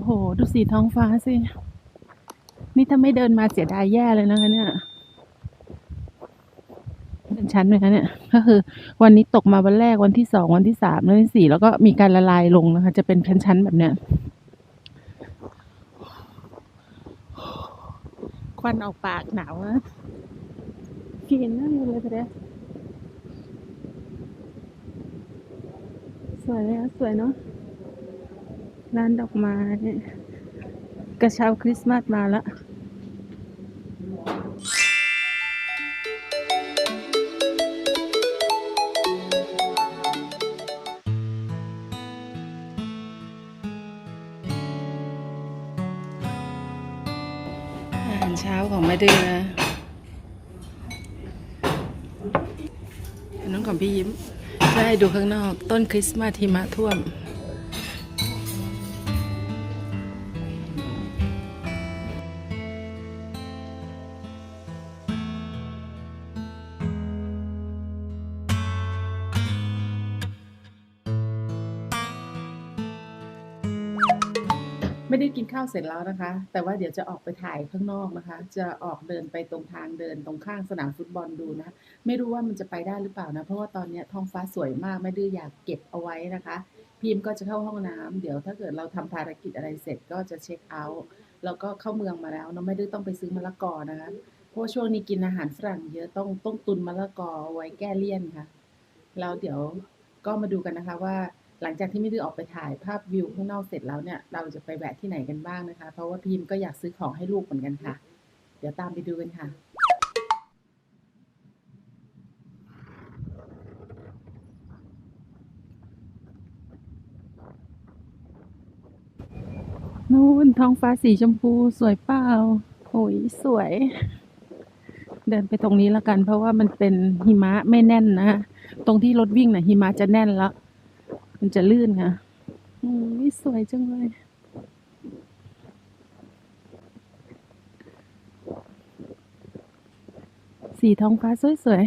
โอ้โห ดูสีท้องฟ้าสิ นี่ถ้าไม่เดินมาเสียดายแย่เลยนะคะเนี่ยเป็นชั้นไหมคะเนี่ย ก็คือ วันนี้ตกมาวันแรกวันที่สองวันที่สามวันที่สี่แล้วก็มีการละลายลงนะคะ จะเป็นชั้นๆแบบเนี้ยควันออกปากหนาวนะกินน่าอยู่เลยทีเดียวสวยเลยอะสวยเนาะ ร้านดอกไม้กระเช้าคริสต์มาสมาล้วอาหารเช้าของแม่เดืออันน้องของพี่ยิ้มจะให้ดูข้างนอก ต้นคริสต์มาสหิมะท่วมาวเสร็จแล้วนะคะ แต่ว่าเดี๋ยวจะออกไปถ่ายข้างนอกนะคะ จะออกเดินไปตรงทางเดินตรงข้างสนามฟุตบอลดูนะ ไม่รู้ว่ามันจะไปได้หรือเปล่านะ เพราะว่าตอนนี้ท้องฟ้าสวยมากไม่ดื้ออยากเก็บเอาไว้นะคะ พิมพ์ก็จะเข้าห้องน้ำเดี๋ยวถ้าเกิดเราทำภารกิจอะไรเสร็จก็จะเช็คเอาท์แล้วก็เข้าเมืองมาแล้วเนาะไม่ดื้อต้องไปซื้อมะละกอนะคะ เพราะช่วงนี้กินอาหารฝรั่งเยอะต้องต้องตุนมะละกอไว้แก้เลี่ยนค่ะ แล้วเดี๋ยวก็มาดูกันนะคะว่า หลังจากที่ไม่ได้ออกไปถ่ายภาพวิวข้างนอกเสร็จแล้วเนี่ย เราจะไปแวะที่ไหนกันบ้างนะคะ เพราะว่าพิมพ์ก็อยากซื้อของให้ลูกเหมือนกันค่ะ เดี๋ยวตามไปดูกันค่ะ นู่นท้องฟ้าสีชมพูสวยเปล่าโอ้ยสวย เดินไปตรงนี้แล้วกัน เพราะว่ามันเป็นหิมะไม่แน่นนะ ตรงที่รถวิ่งน่ะหิมะจะแน่นแล้ว มันจะลื่นค่ะอืมสวยจังเลยสีท้องฟ้าสวย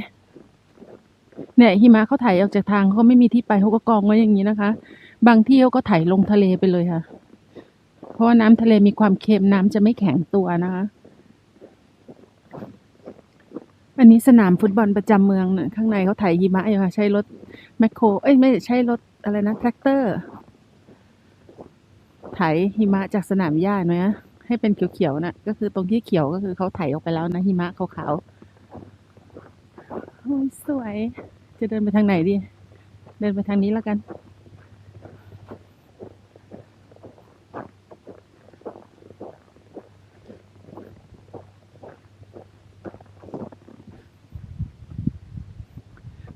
ๆ เนี่ยหิมะเขาไถออกจากทางเขาไม่มีที่ไปเขาก็กองไว้อย่างนี้นะคะ บางที่เขาก็ไถลงทะเลไปเลยค่ะ เพราะว่าน้ำทะเลมีความเค็มน้ำจะไม่แข็งตัวนะคะ อันนี้สนามฟุตบอลประจำเมืองเนี่ยข้างในเขาไถหิมะอยู่ค่ะ ใช้รถแมคโคร เอ้ยไม่ใช่รถ อะไรนะแทรกเตอร์ไถหิมะจากสนามหญ้าเนยให้เป็นเขียวๆน่ะ ก็คือตรงที่เขียวก็คือเขาไถออกไปแล้วนะหิมะขาวๆโอ้ยสวย จะเดินไปทางไหนดี เดินไปทางนี้แล้วกัน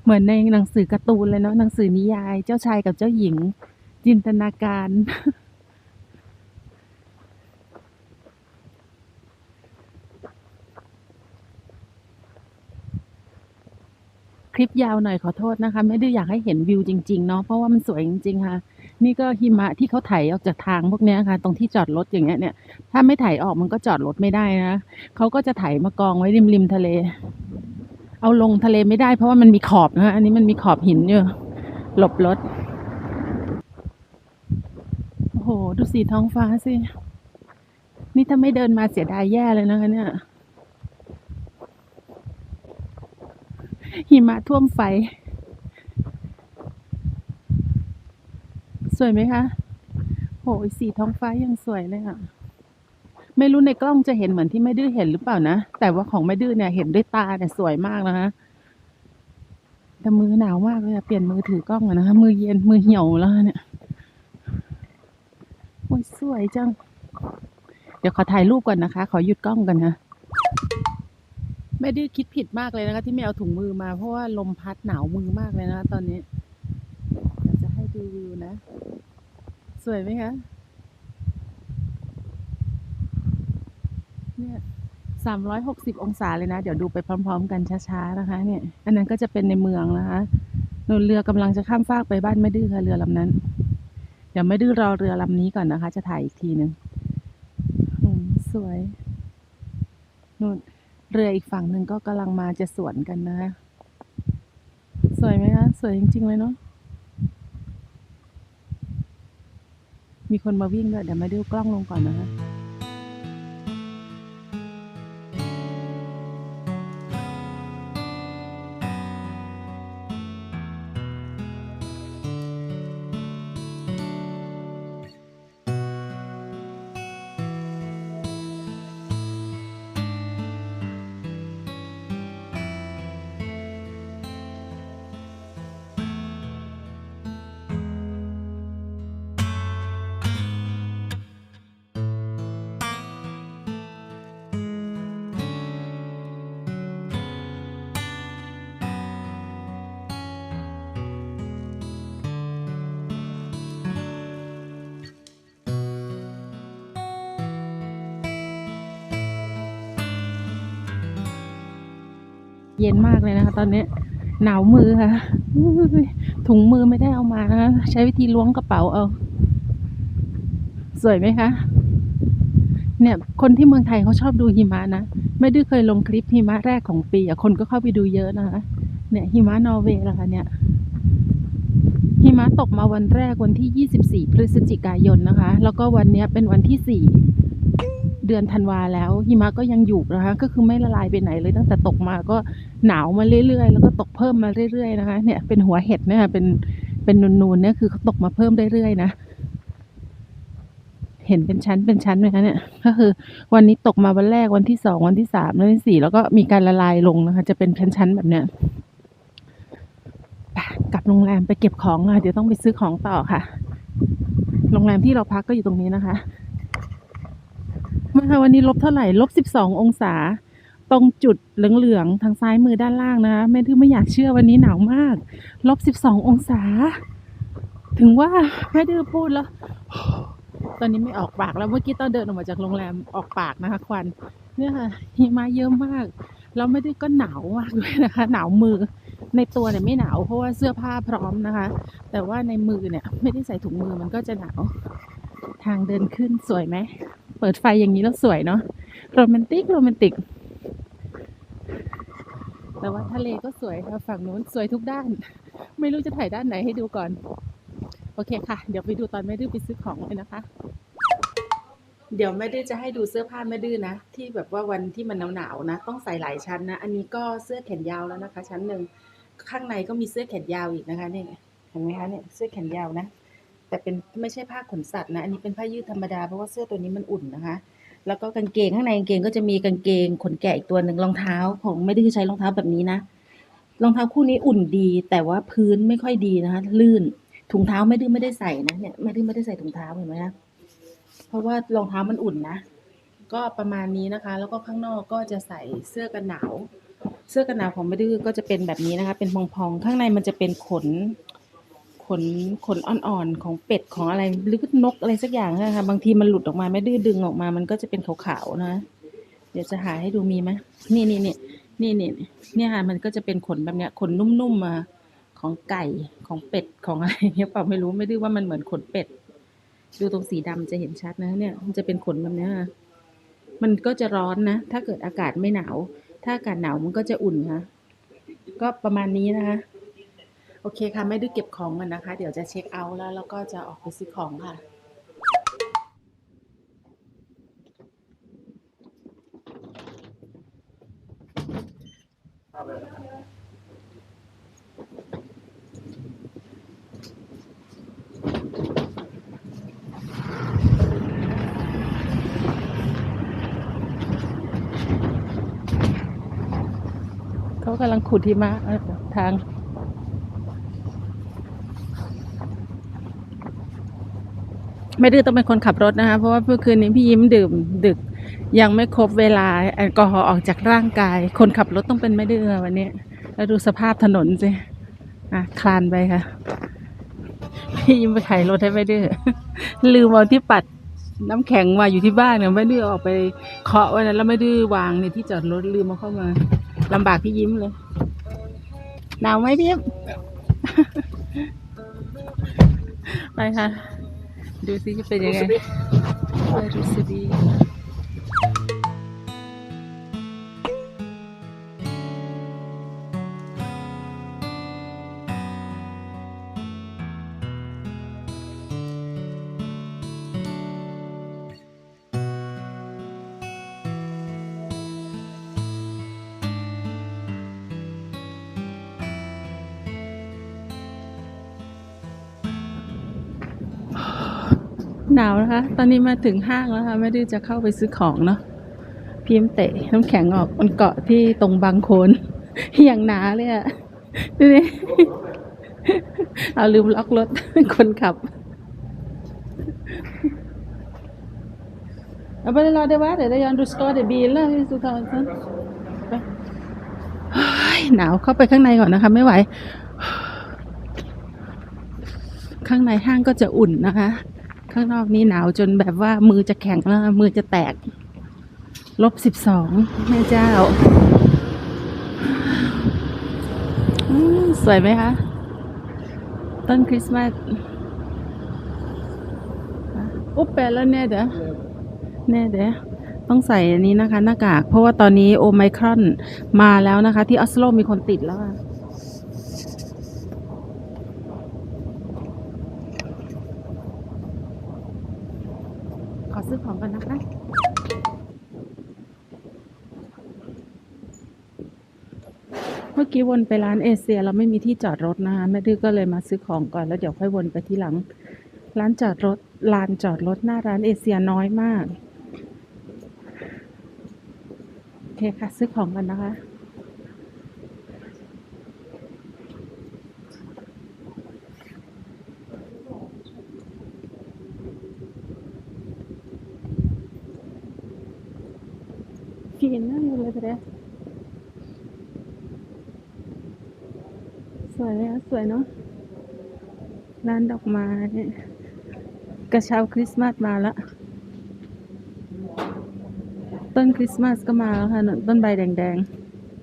เหมือนในหนังสือการ์ตูนเลยเนาะหนังสือนิยาย เจ้าชายกับเจ้าหญิง จินตนาการ คลิปยาวหน่อยขอโทษนะคะ ไม่ได้อยากให้เห็นวิวจริง ๆ เนาะเพราะว่ามันสวยจริง ๆ ค่ะ นี่ก็หิมะที่เขาไถออกจากทางพวกนี้ค่ะ ตรงที่จอดรถอย่างเงี้ยเนี่ย ถ้าไม่ไถออกมันก็จอดรถไม่ได้นะเขาก็จะไถมากองไว้ริมริมทะเล เอาลงทะเลไม่ได้เพราะว่ามันมีขอบนะคะอันนี้มันมีขอบหินอยู่หลบรถโอ้โห ดูสีท้องฟ้าสิ นี่ถ้าไม่เดินมาเสียดายแย่เลยนะคะเนี่ยหิมะท่วมไฟ สวยไหมคะ โห สีท้องฟ้ายังสวยเลยอะ ไม่รู้ในกล้องจะเห็นเหมือนที่ไม่ดื้อเห็นหรือเปล่านะ แต่ว่าของไม่ดื้อเนี่ยเห็นด้วยตาเนี่ยสวยมากนะคะแต่มือหนาวมากเลยอะเปลี่ยนมือถือกล้องอะนะคะมือเย็นมือเหี่ยวแล้วเนี่ยโอ้ยสวยจัง เดี๋ยวขอถ่ายรูปก่อนนะคะ ขอหยุดกล้องกันนะไม่ได้อคิดผิดมากเลยนะคะ ที่ไม่เอาถุงมือมาเพราะว่าลมพัดหนาวมือมากเลยนะตอนนี้เดี๋ยวจะให้ดูวิวนะ สวยไหมคะ เนี่ยสามร้อยหกสิบองศาเลยนะ เดี๋ยวดูไปพร้อม ๆ กันช้าๆนะคะ เนี่ย อันนั้นก็จะเป็นในเมืองนะคะนูนเรือกำลังจะข้ามฟากไปบ้านไม่ดื้อค่ะเรือลำนั้น เดี๋ยวไม่ดื้อรอเรือลำนี้ก่อนนะคะ จะถ่ายอีกทีหนึ่งสวยนู่นเรืออีกฝั่งหนึ่งก็กำลังมาจะสวนกันนะคะสวยไหมคะสวยจริงๆเลยเนาะมีคนมาวิ่งด้วยเดี๋ยวมาดูกล้องลงก่อนนะคะ เย็นมากเลยนะคะ ตอนนี้หนาวมือค่ะถุงมือไม่ได้เอามานะคะ ใช้วิธีล้วงกระเป๋าเอา สวยไหมคะ เนี่ย คนที่เมืองไทยเขาชอบดูหิมะนะ ไม่ได้เคยลงคลิปหิมะแรกของปีอะคนก็เข้าไปดูเยอะนะคะ เนี่ยหิมะนอร์เวย์ละคะเนี่ย หิมะตกมาวันแรกวันที่ 24 พฤศจิกายนนะคะ แล้วก็วันนี้เป็นวันที่ 4เดือนธันวาแล้วหิมะก็ยังอยู่นะคะ ก็คือไม่ละลายไปไหนเลยตั้งแต่ตกมาก็ หนาวมาเรื่อยๆ แล้วก็ตกเพิ่มมาเรื่อยๆนะคะ เนี่ยเป็นหัวเห็ดเนี่ยค่ะเป็นเป็นนูนๆเนี่ยคือเขาตกมาเพิ่มเรื่อยๆนะเห็นเป็นชั้นเป็นชั้นไหมคะเนี่ยก็คือวันนี้ตกมาวันแรกวันที่สองวันที่สามวันที่สี่แล้วก็มีการละลายลงนะคะ จะเป็นชั้นๆแบบเนี้ยกลับโรงแรมไปเก็บของอะเดี๋ยวต้องไปซื้อของต่อค่ะ โรงแรมที่เราพักก็อยู่ตรงนี้นะคะมาค่ะวันนี้ลบเท่าไหร่ลบสิบสององศา ตรงจุดเหลืองๆทางซ้ายมือด้านล่างนะคะแม่ดื้อไม่อยากเชื่อวันนี้หนาวมากลบสิบสององศา ถึงว่าแม่ดื้อพูดแล้ว ตอนนี้ไม่ออกปากแล้วเมื่อกี้ตอนเดินออกมาจากโรงแรมออกปากนะคะ ควันเนี่ยค่ะหิมะเยอะมากแล้วไม่ได้ก็หนาวมากด้วยนะคะ หนาวมือในตัวเนี่ยไม่หนาวเพราะว่าเสื้อผ้าพร้อมนะคะ แต่ว่าในมือเนี่ย ไม่ได้ใส่ถุงมือมันก็จะหนาวทางเดินขึ้นสวยไหม เปิดไฟอย่างนี้แล้วสวยเนาะโรแมนติกโรแมนติก แต่ว่าทะเลก็สวยค่ะฝั่งนู้นสวยทุกด้าน ไม่รู้จะถ่ายด้านไหนให้ดูก่อน โอเคค่ะ เดี๋ยวไปดูตอนแม่ดื้อไปซื้อของเลยนะคะ เดี๋ยวแม่ดื้อจะให้ดูเสื้อผ้าแม่ดื้อนะ ที่แบบว่าวันที่มันหนาวๆนะ ต้องใส่หลายชั้นนะ อันนี้ก็เสื้อแขนยาวแล้วนะคะ ชั้นหนึ่งข้างในก็มีเสื้อแขนยาวอีกนะคะเนี่ยเห็นไหมคะเนี่ยเสื้อแขนยาวนะ แต่เป็นไม่ใช่ผ้าขนสัตว์นะ อันนี้เป็นผ้ายืดธรรมดาเพราะว่าเสื้อตัวนี้มันอุ่นนะคะ แล้วก็กางเกงข้างในกางเกงก็จะมีกางเกงขนแกะอีกตัวหนึ่งรองเท้าของไม่ได้ใช้รองเท้าแบบนี้นะรองเท้าคู่นี้อุ่นดี แต่ว่าพื้นไม่ค่อยดีนะคะลื่นถุงเท้าไม่ดื้อไม่ได้ใส่นะเนี่ยไม่ดื้อไม่ได้ใส่ถุงเท้าเห็นไหมคะเพราะว่ารองเท้ามันอุ่นนะก็ประมาณนี้นะคะ แล้วก็ข้างนอกก็จะใส่เสื้อกันหนาว เสื้อกันหนาวของไม่ดื้อก็จะเป็นแบบนี้นะคะ เป็นพองๆข้างในมันจะเป็นขน ขนขนอ่อนๆของเป็ดของอะไรหรือนกอะไรสักอย่างนะคะบางทีมันหลุดออกมาไม่ดื้อดึงออกมา มันก็จะเป็นขาวๆนะ เดี๋ยวจะหาให้ดูมีไหมนี่นี่นี่นี่นี่เนี่ยค่ะมันก็จะเป็นขนแบบเนี้ยขนนุ่มๆมาของไก่ของเป็ดของอะไรเงี้ยเปล่าไม่รู้ไม่ดื้อว่ามันเหมือนขนเป็ด ดูตรงสีดำจะเห็นชัดนะเนี่ย มันจะเป็นขนแบบเนี้ยค่ะมันก็จะร้อนนะ ถ้าเกิดอากาศไม่หนาว ถ้าอากาศหนาวมันก็จะอุ่นค่ะก็ประมาณนี้นะคะ โอเคค่ะ ไม่ได้เก็บของกันนะคะ เดี๋ยวจะเช็คเอาท์แล้ว แล้วก็จะออกไปซื้อของค่ะ เขากำลังขุดหิมะทาง ไม่ดื้อต้องเป็นคนขับรถนะคะ เพราะว่าเมื่อคืนนี้พี่ยิ้มดื่มดึก ยังไม่ครบเวลาแอลกอฮอล์ออกจากร่างกาย คนขับรถต้องเป็นไม่ดื้อวันนี้ แล้วดูสภาพถนนสิอะคลานไปค่ะ พี่ยิ้มไปไขรถให้ไม่ดื้อลืมเอาที่ปัดน้ำแข็งมาอยู่ที่บ้านเนี่ยไม่ดื้อออกไปเคาะไว้นะแล้วไม่ดื้อวางในที่จอดรถลืมเอาเข้ามาลำบากพี่ยิ้มเลยหนาวไหมพี่ยิ้มไปค่ะ ดูสิจะเป็น หนาวนะคะ ตอนนี้มาถึงห้างแล้วค่ะ ไม่ได้จะเข้าไปซื้อของเนาะพิมเตะน้ำแข็งออกมันเกาะที่ตรงบางโคนอย่างหนาเลยอะดูดิเอาลืมล็อกรถคนขับ Ja, bare la det være. Det er du skal det bilen hvis du tar en sånn. ไปเฮ้ยหนาวเข้าไปข้างในก่อนนะคะ ไม่ไหว ข้างในห้างก็จะอุ่นนะคะ ข้างนอกนี่หนาวจนแบบว่ามือจะแข็งแล้วมือจะแตก ลบสิบสองแม่เจ้า สวยไหมคะ ต้นคริสต์มาสอุ๊บแปแล้วแน่เด้อแน่เด้อต้องใส่อันนี้นะคะ หน้ากาก เพราะว่าตอนนี้โอไมครอนมาแล้วนะคะ ที่ออสโลมีคนติดแล้วอะขอซื้อของกันนะคะ เมื่ อกี้วนไปร้านเอเชียเราไม่มีที่จอดรถนะคะแม่ดื้อก็เลยมาซื้อของก่อนแล้วเดี๋ยวค่อยวนไปที่หลัง ร้านจอดรถลานจอดรถหน้าร้านเอเชียน้อยมาก โอเคค่ะ ซื้อของกันนะคะ วยเนาะร้านดอกไม้ กระเช้าคริสต์มาสมาแล้วต้นคริสต์มาสก็มาแล้วค่ะนั่นต้นใบแดง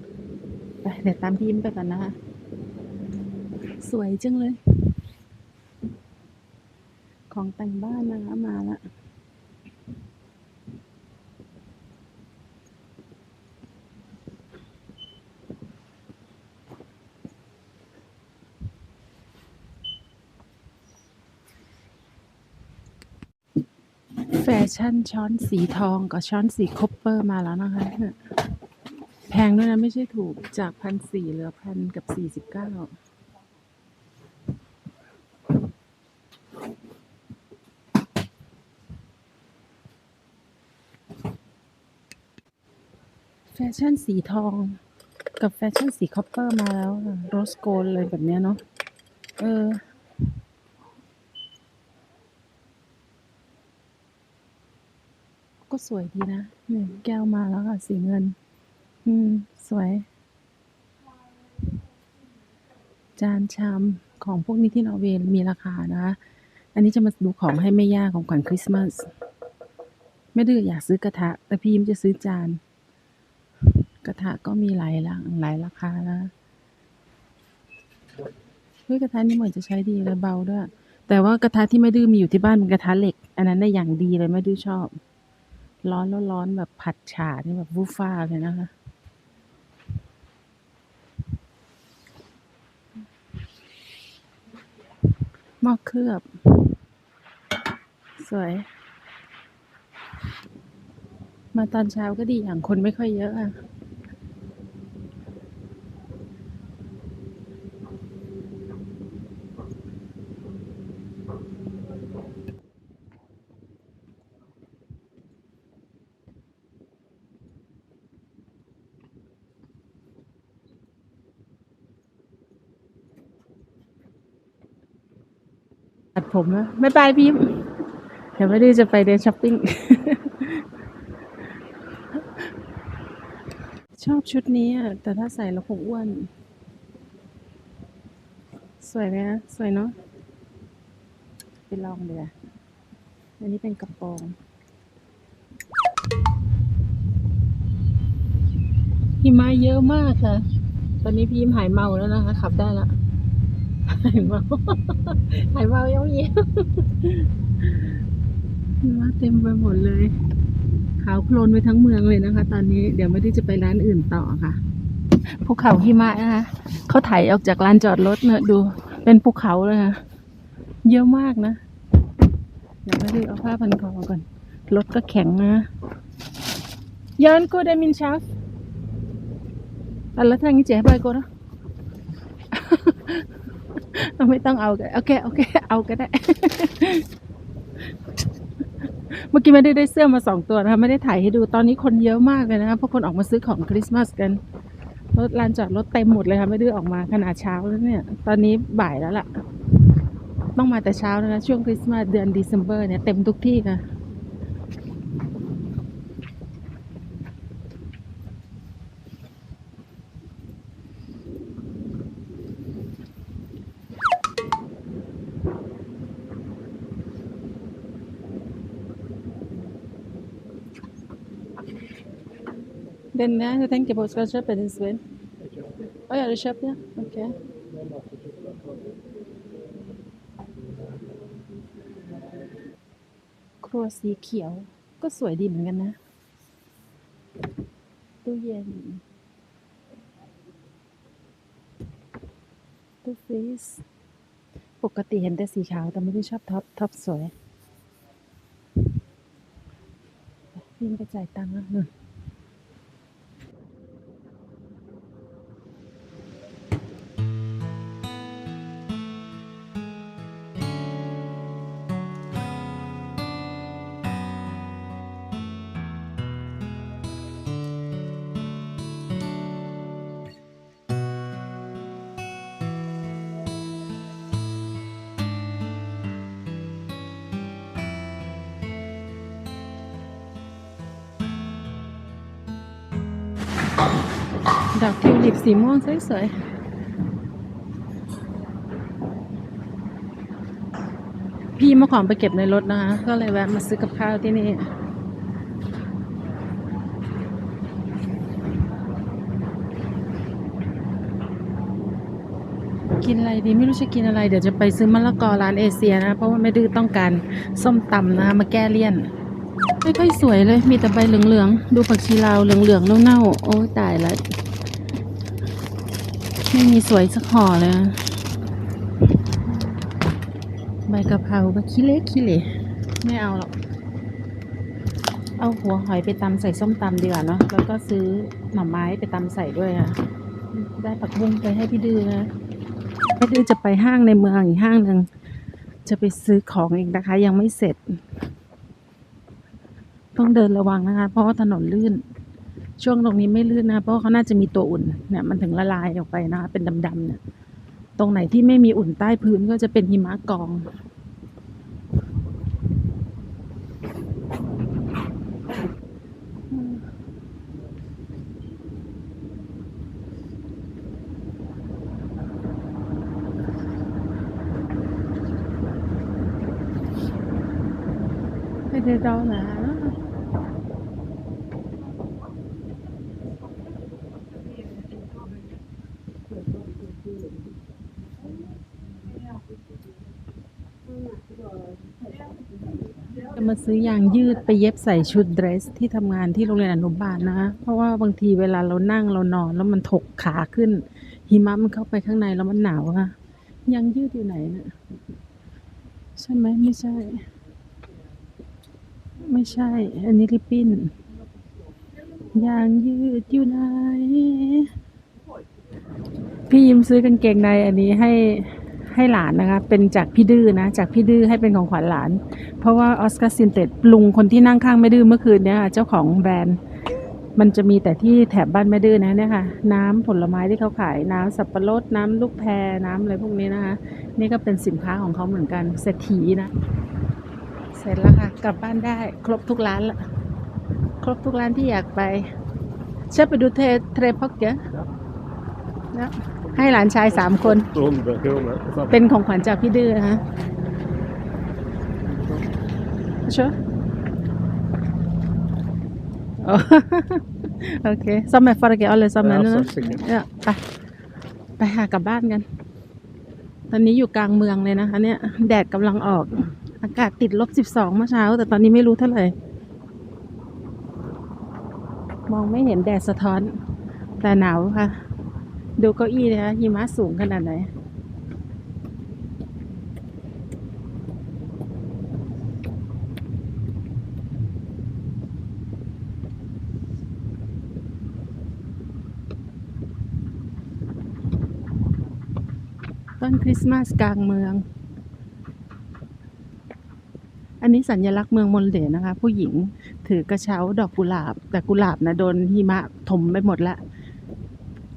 ๆไปเดี๋ยวตามพี่ยิ้มไปก่อนนะคะ สวยจังเลย ของแต่งบ้านนะคะมาแล้ว แฟชั่นช้อนสีทองกับช้อนสีคอปเปอร์มาแล้วนะคะ แพงด้วยนะไม่ใช่ถูกจากพันสี่เหลือพันกับสี่สิบเก้าแฟชั่นสีทองกับแฟชั่นสีคอปเปอร์มาแล้วโรสโกลเลยแบบเนี้ยเนาะเออ ก็สวยดีนะนี่แก้วมาแล้วค่ะสีเงิน อืม สวย จานชามของพวกนี้ที่นอร์เวย์มีราคานะคะอันนี้จะมาดูของให้แม่ย่าของขวัญคริสต์มาสไม่ดื้ออยากซื้อกระทะ แต่พี่ยิ้มจะซื้อจาน กระทะก็มีหลายหลังหลายราคานะเฮ้ยกระทะนี่เหมือนจะใช้ดีเลยเบาด้วย แต่ว่ากระทะที่ไม่ดื้อมีอยู่ที่บ้านเป็นกระทะเหล็ก อันนั้นได้อย่างดีเลยไม่ดื้อชอบ ร้อนแล้วร้อนแบบผัดฉานี่แบบวูฟ้าเลยนะคะ หม้อเคลือบ สวย มาตอนเช้าก็ดีอย่างคนไม่ค่อยเยอะอะ ผมนะไม่ไปพิมเดี๋ยวไม่ได้จะไปเดินช้อปปิ้ง ชอบชุดนี้อะ แต่ถ้าใส่แล้วคงอ้วน สวยไหมนะสวยเนาะไปลองเดี๋ยวอันนี้เป็นกระโปรงหิมะเยอะมากค่ะ ตอนนี้พี่ยิ้มหายเมาแล้วนะคะ ขับได้แล้ว หายเมาหายเมาเย้าเยี่ยหิมะเต็มไปหมดเลย ขาวโพลนไปทั้งเมืองเลยนะคะ ตอนนี้เดี๋ยวไม่ได้จะไปร้านอื่นต่อค่ะภูเขาหิมะนะคะเขาถ่ายออกจากลานจอดรถเนอะดู เป็นภูเขาเลยค่ะเยอะมากนะเดี๋ยวไม่ได้เอาผ้าพันคอก่อนรถก็แข็งนะย้อนกูได้มินชาฟอะไรทางนี้เจ๊ไปกูนะ ไม่ต้องเอาก็โอเคโอเค เอาก็ได้ เมื่อกี้ไม่ได้ได้เสื้อมาสองตัวนะคะไม่ได้ถ่ายให้ดูตอนนี้คนเยอะมากเลยนะคะเพราะคนออกมาซื้อของคริสต์มาสกันรถลานจอดรถเต็มหมดเลยค่ะไม่ได้ออกมาขนาดเช้าแล้วเนี่ย ตอนนี้บ่ายแล้วล่ะ ต้องมาแต่เช้านะคะช่วงคริสต์มาสเดือนเดซ ember เนี่ยเต็มทุกที่ค่ะ Den där, jag tänker på, ska jag köpa den Sven? Ja, ja, det köper jag. Okej. ครัวสีเขียว ก็สวยดีเหมือนกันนะ ตู้เย็น ตู้ฟรีซปกติเห็นแต่สีขาว แต่ไม่ได้ชอบท็อป ท็อปสวยวิ่งไปจ่ายตังค์แล้ว ดอกทิวลิปสีม่วงสวยๆพี่มาของไปเก็บในรถนะคะ ก็เลยแวะมาซื้อกับข้าวที่นี่ กินอะไรดีไม่รู้จะกินอะไร เดี๋ยวจะไปซื้อมะละกอร้านเอเชียนะ เพราะว่าแม่ดื้อต้องการส้มตำนะคะมาแก้เลี่ยน ไม่ค่อยสวยเลย มีแต่ใบเหลืองๆ ดูผักชีลาวเหลืองๆเน่าๆ โอ้ยตายแล้ว ไม่มีสวยสักห่อเลย ใบกะเพราใบขี้เล็กขี้เหร่ไม่เอาหรอก เอาหัวหอยไปตำใส่ส้มตำดีกว่าเนาะ แล้วก็ซื้อหน่อไม้ไปตำใส่ด้วยค่ะได้ผักบุ้งไปให้พี่ดือนะพี่ดือจะไปห้างในเมืองอีกห้างหนึ่ง จะไปซื้อของอีกนะคะ ยังไม่เสร็จ ต้องเดินระวังนะคะ เพราะว่าถนนลื่น ช่วงตรงนี้ไม่ลื่นนะเพราะเขาน่าจะมีตัวอุ่นเนี่ยมันถึงละลายออกไปนะคะเป็นดำๆเนี่ย ตรงไหนที่ไม่มีอุ่นใต้พื้นก็จะเป็นหิมะกองไม่ได้ดอหนาจะมา ซื้อยางยืดไปเย็บใส่ชุดเดรสที่ทำงานที่โรงเรียนอนุบาลนะคะเพราะว่าบางทีเวลาเรานั่งเรานอน แล้วมันถกขาขึ้น หิมะมันเข้าไปข้างในแล้วมันหนาวอะยางยืดอยู่ไหนเนะี่ยใช่ไหมไม่ใช่ ไม่ใช่ อันนี้ริบบิ้นยางยืดอยู่ไหนพี่ยิมซื้อกางเกงในอันนี้ให้ ให้หลานนะคะ เป็นจากพี่ดื้อนะ จากพี่ดื้อให้เป็นของขวัญหลาน เพราะว่าออสการ์ซินเต็ดลุงคนที่นั่งข้างแม่ดื้อเมื่อคืนเนี่ยเจ้าของแบรนด์ มันจะมีแต่ที่แถบบ้านแม่ดื้อนะเนี่ยค่ะ น้ำผลไม้ที่เขาขายน้ำสับปะรดน้ำลูกแพรน้ำอะไรพวกนี้นะคะ นี่ก็เป็นสินค้าของเขาเหมือนกันเศรษฐีนะ เสร็จแล้วค่ะ กลับบ้านได้ครบทุกร้านละครบทุกร้านที่อยากไปเชื่อไปดูเทเทรพ็อกเกอร์นะ ให้หลานชายสามคน100 kronor. เป็นของขวัญจากพี่ดื้อนะฮะชัวโอโอเคซ่อมแม่ฟาร์เกอเลยซ่อมแม่ Ja, นะ så säkert. เนี่ยไปไปหากลับบ้านกัน ตอนนี้อยู่กลางเมืองเลยนะคะ เนี่ย แดดกำลังออก อากาศติดลบสิบสองเมื่อเช้า แต่ตอนนี้ไม่รู้เท่าไหร่ มองไม่เห็นแดดสะท้อน แต่หนาวค่ะ ดูเก้าอี้นะคะหิมะสูงขนาดไหน ต้นคริสต์มาสกลางเมือง อันนี้สัญลักษณ์เมืองมนเหลนะคะ ผู้หญิงถือกระเช้าดอกกุหลาบ แต่กุหลาบนะโดนหิมะถมไปหมดละ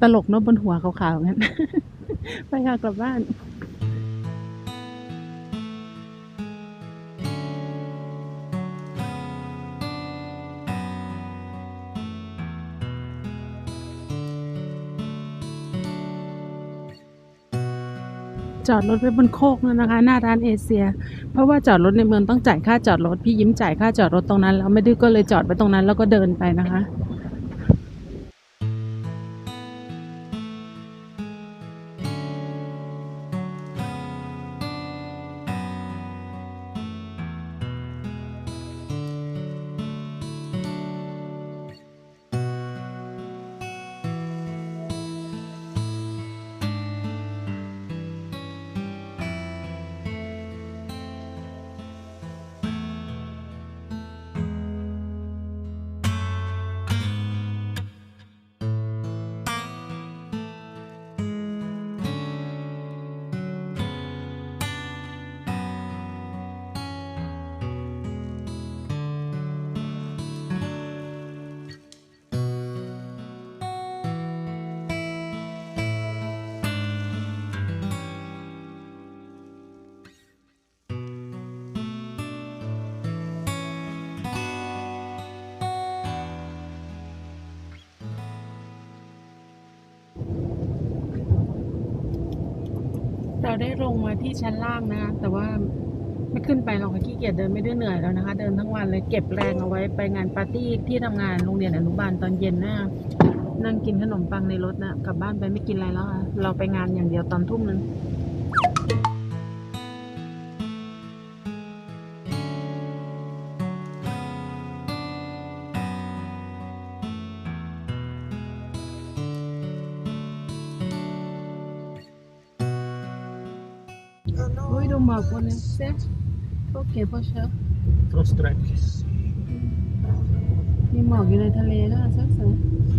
ตลกเนอะบนหัวขาวๆงั้น ไปค่ะกลับบ้านจอดรถไว้บนโคกนั่นนะคะ หน้าร้านเอเชีย เพราะว่าจอดรถในเมืองต้องจ่ายค่าจอดรถ พี่ยิ้มจ่ายค่าจอดรถตรงนั้นแล้วไม่ดื้อก็เลยจอดไว้ตรงนั้นแล้วก็เดินไปนะคะ ได้ลงมาที่ชั้นล่างนะคะแต่ว่าไม่ขึ้นไปเราขี้เกียจเดินไม่ได้เหนื่อยแล้วนะคะ เดินทั้งวันเลยเก็บแรงเอาไว้ไปงานปาร์ตี้ที่ทำงานโรงเรียนอนุบาลตอนเย็นนะนั่งกินขนมปังในรถนะกลับบ้านไปไม่กินอะไรแล้วค่ะเราไปงานอย่างเดียวตอนทุ่มนึง อุ้ยดูหมอกบนนี้